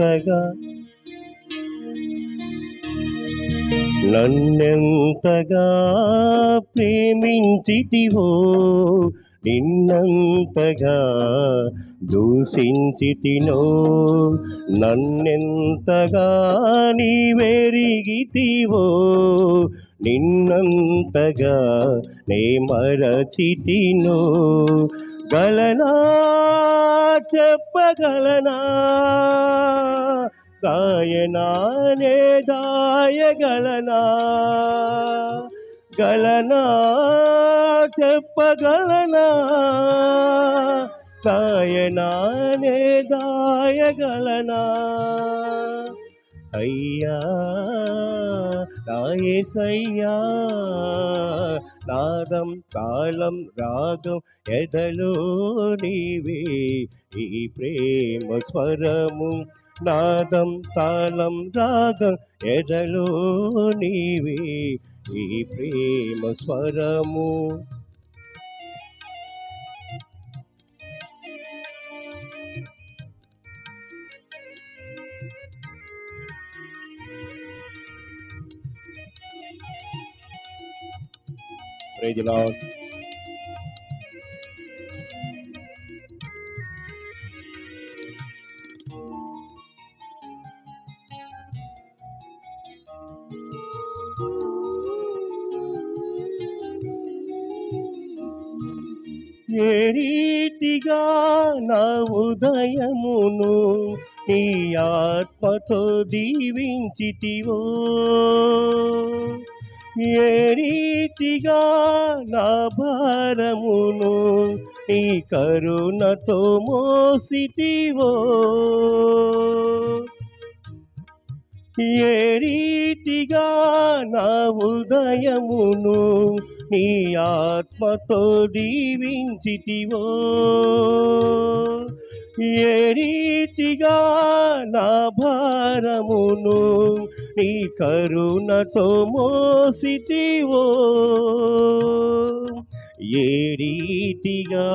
నన్నెంతగా నన్నెంతగా ప్రేమించితివో నిన్నంతగా దూషించితినో నన్నెంతగా నీవెరిగితివో నిన్నంతగా నే మరచితినో. గలనా చెప్పగలనా? గాయనానే దాయగలనా? గలనా చెప్పగలనా? గాయనానే దాయగలనా? అయ్యా నాయసయ్యా నాదం తాళం రాగం ఎదలో నీవే ఈ ప్రేమ స్వరము నాదం తాళం రాగం ఎదలో నీవే ఈ ప్రేమ స్వరము. Praise the Lord. ఏ రీతిగా నా ఉదయమును నీ ఆత్మతో దీవించితివో ఏ రీతిగా నా భారమును నీ కరుణతో మోసిటివో ఏ రీతిగా నా ఉదయమును నీ ఆత్మతో దీవించిటివో ఏ రీతిగా నా భారమును నీ కరుణతో మోసితివో. ఏ రీతిగా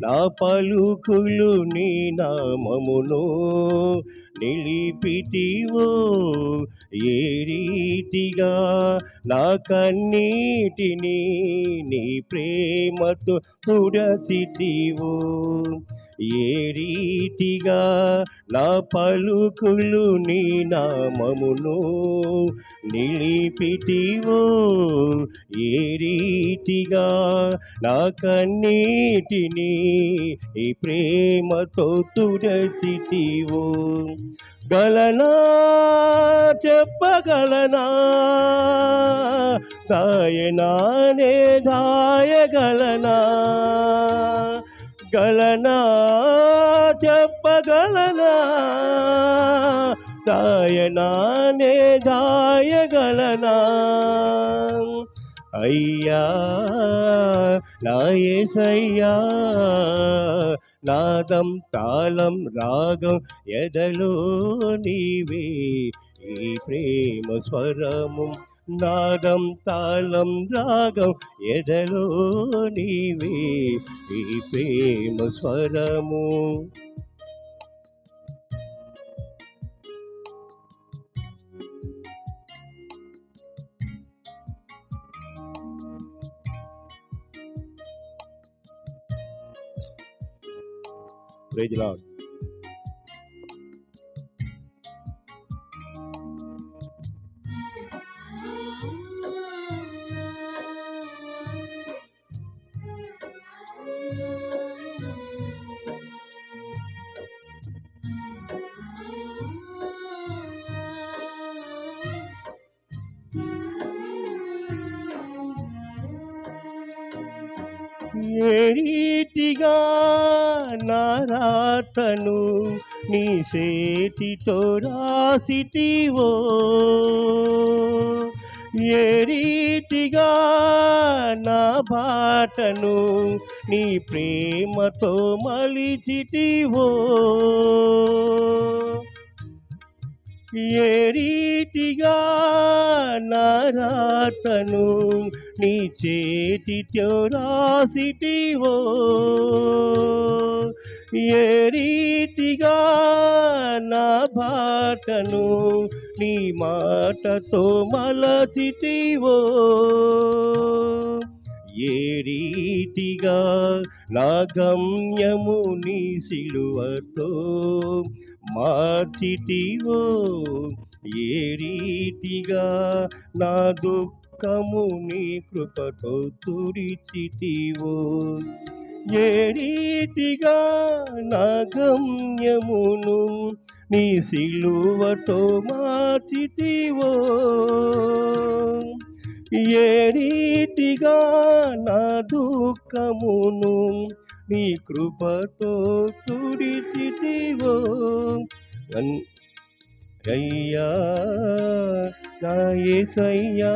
నా పలుకులు నీ నామమును నిలిపితివో. ఏ రీతిగా నా కన్నీటిని నీ ప్రేమతో తుడచితివో. ఏ రీతిగా నా పలుకులు నీ నామమును నిలిపితివో? ఏ రీతిగా నా కన్నీటిని ఈ ప్రేమతో తుడచితివో? గలనా చెప్పగలనా? దాయనానే దాయగలనా గలనా? చెప్పగలనా? దాయనానే దాయగలనా అయ్యా నాయసయ్యా నాదం తాళం రాగం ఎదలో నీవే ఈ ప్రేమ స్వరము నాదం తాళం రాగం ఎడలో నీవే ఈ ప్రేమ స్వరము Praise లాడ్ ఏ రీతిగా నారాతను నీ సేతితో రాసిటివో ఏ రీతిగా నా బాటను నీ ప్రేమతో మలిచిటివో ఏ రీతిగా నారాతను నీ చేతితో రాసిటివో ఏ రీతిగా నా బాటను నీ మాటతో మలచితివో ఏ రీతిగా నా గమ్యము నీ సిలువతో మార్చితివో ఏ రీతిగా నా దుఃఖ దుఃఖము నీ కృపతో తుడిచితివో. ఏ రీతిగా నా గమ్యమును నీ సిలువతో మార్చితివో. ఏ రీతిగా నా దుఃఖమును నీ కృపతో తుడిచితివో. అయ్యా నా యేసయ్యా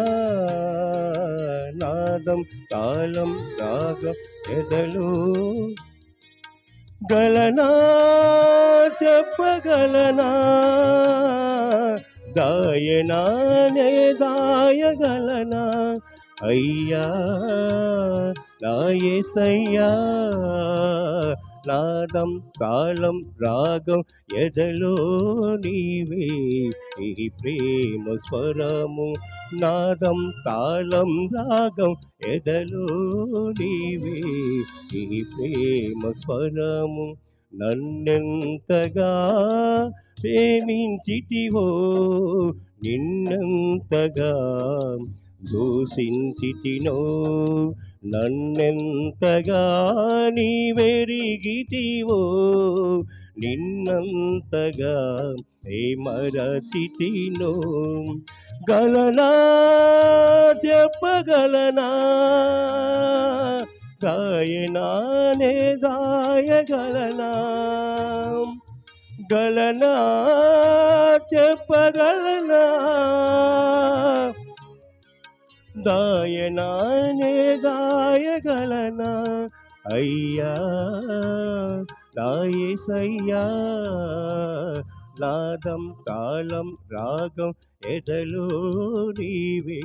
నాదం తాళం రాగం ఎదలు గలనా చెప్పగలనా? దాయనానే దాయగలనా అయ్యా నా యేసయ్యా నాదం తాళం రాగం ఎదలో నీవే? ఈ ప్రేమ స్వరము నాదం తాళం రాగం ఎదలో నీవే? ఈ ప్రేమ స్వరము నన్నెంతగా ప్రేమించితివో? నిన్నంతగా దూషించితినో నన్నెంతగా నీ వెరిగితివో నిన్నంతగా ఏ మరచితినో గలనా చెప్పగలనా? గాయనానే గాయగలనా? గలనా చెప్పగలనా? దాయనానే దాయగలనా? అయ్యా రాయేసయ్యా నాదం తాళం రాగం ఎదలో నీవే?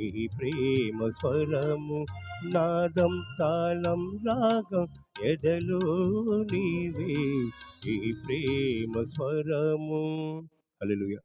ఈ ప్రేమ స్వరము నాదం తాళం రాగం ఎదలో నీవే? ఈ ప్రేమ స్వరము. అల్లెలుయా